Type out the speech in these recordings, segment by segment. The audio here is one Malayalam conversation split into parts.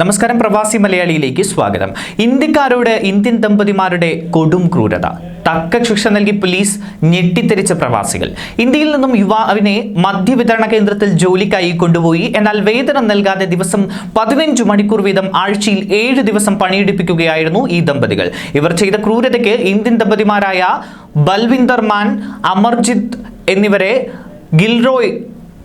നമസ്കാരം പ്രവാസി മലയാളിയിലേക്ക് സ്വാഗതം. ഇന്ത്യക്കാരോട് ഇന്ത്യൻ ദമ്പതിമാരുടെ കൊടും ക്രൂരത. തക്ക ശിക്ഷ നൽകി പോലീസ് ഞെട്ടിത്തെരിച്ച പ്രവാസികൾ. ഇന്ത്യയിൽ നിന്നും യുവാവിനെ മദ്യവിതരണ കേന്ദ്രത്തിൽ ജോലിക്കായി കൊണ്ടുപോയി. എന്നാൽ വേതനം നൽകാതെ ദിവസം പതിനഞ്ച് മണിക്കൂർ വീതം ആഴ്ചയിൽ ഏഴ് ദിവസം പണിയെടുപ്പിക്കുകയായിരുന്നു ഈ ദമ്പതികൾ. ഇവർ ചെയ്ത ക്രൂരതയ്ക്ക് ഇന്ത്യൻ ദമ്പതിമാരായ ബൽവിന്ദർ മാൻ അമർജിത്ത് എന്നിവരെ ഗിൽറോയ്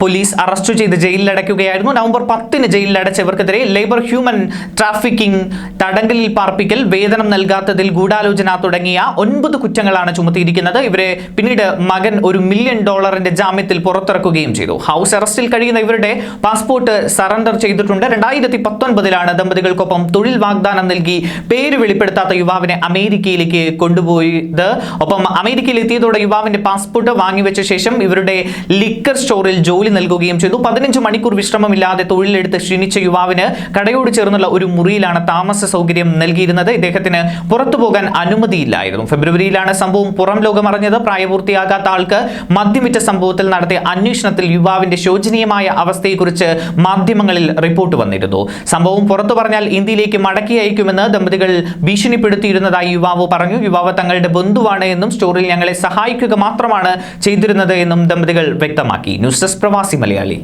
പോലീസ് അറസ്റ്റ് ചെയ്ത് ജയിലിലടയ്ക്കുകയായിരുന്നു നവംബർ പത്തിന് ജയിലിലടച്ച ഇവർക്കെതിരെ ലേബർ ഹ്യൂമൻ ട്രാഫിക്കിംഗ് തടങ്കലിൽ പാർപ്പിക്കൽ വേതനം നൽകാത്തതിൽ ഗൂഢാലോചന തുടങ്ങിയ ഒൻപത് കുറ്റങ്ങളാണ് ചുമത്തിയിരിക്കുന്നത്. ഇവരെ പിന്നീട് മകൻ ഒരു മില്യൺ ഡോളറിന്റെ ജാമ്യത്തിൽ പുറത്തിറക്കുകയും ചെയ്തു. ഹൗസ് അറസ്റ്റിൽ കഴിയുന്ന ഇവരുടെ പാസ്പോർട്ട് സറണ്ടർ ചെയ്തിട്ടുണ്ട്. രണ്ടായിരത്തി പത്തൊൻപതിലാണ് ദമ്പതികൾക്കൊപ്പം തൊഴിൽ വാഗ്ദാനം നൽകി പേര് വെളിപ്പെടുത്താത്ത യുവാവിനെ അമേരിക്കയിലേക്ക് കൊണ്ടുപോയത്. ഒപ്പം അമേരിക്കയിൽ എത്തിയതോടെ യുവാവിന്റെ പാസ്പോർട്ട് വാങ്ങിവെച്ച ശേഷം ഇവരുടെ ലിക്കർ സ്റ്റോറിൽ ജോലി നൽകുകയും ചെയ്തു. പതിനഞ്ച് മണിക്കൂർ വിശ്രമമില്ലാതെ തൊഴിലെടുത്ത് ക്ഷീണിച്ച യുവാവിന് കടയോട് ചേർന്നുള്ള ഒരു മുറിയിലാണ് താമസ സൗകര്യം നൽകിയിരുന്നത്. ഇദ്ദേഹത്തിന് പുറത്തു പോകാൻ അനുമതിയില്ലായിരുന്നു. ഫെബ്രുവരിയിലാണ് സംഭവം പുറം ലോകം അറിഞ്ഞത്. പ്രായപൂർത്തിയാകാത്ത ആൾക്ക് മദ്യമിറ്റ സംഭവത്തിൽ നടത്തിയ അന്വേഷണത്തിൽ യുവാവിന്റെ ശോചനീയമായ അവസ്ഥയെക്കുറിച്ച് മാധ്യമങ്ങളിൽ റിപ്പോർട്ട് വന്നിരുന്നു. സംഭവം പുറത്തു പറഞ്ഞാൽ ഇന്ത്യയിലേക്ക് മടക്കി അയക്കുമെന്ന് ദമ്പതികൾ ഭീഷണിപ്പെടുത്തിയിരുന്നതായി യുവാവ് പറഞ്ഞു. യുവാവ് തങ്ങളുടെ ബന്ധുവാണ് എന്നും സ്റ്റോറിൽ ഞങ്ങളെ സഹായിക്കുക മാത്രമാണ് ചെയ്തിരുന്നത് എന്നും ദമ്പതികൾ വ്യക്തമാക്കി. ന്യൂസ് ഡെസ്ക് പ്രവാസി മലയാളി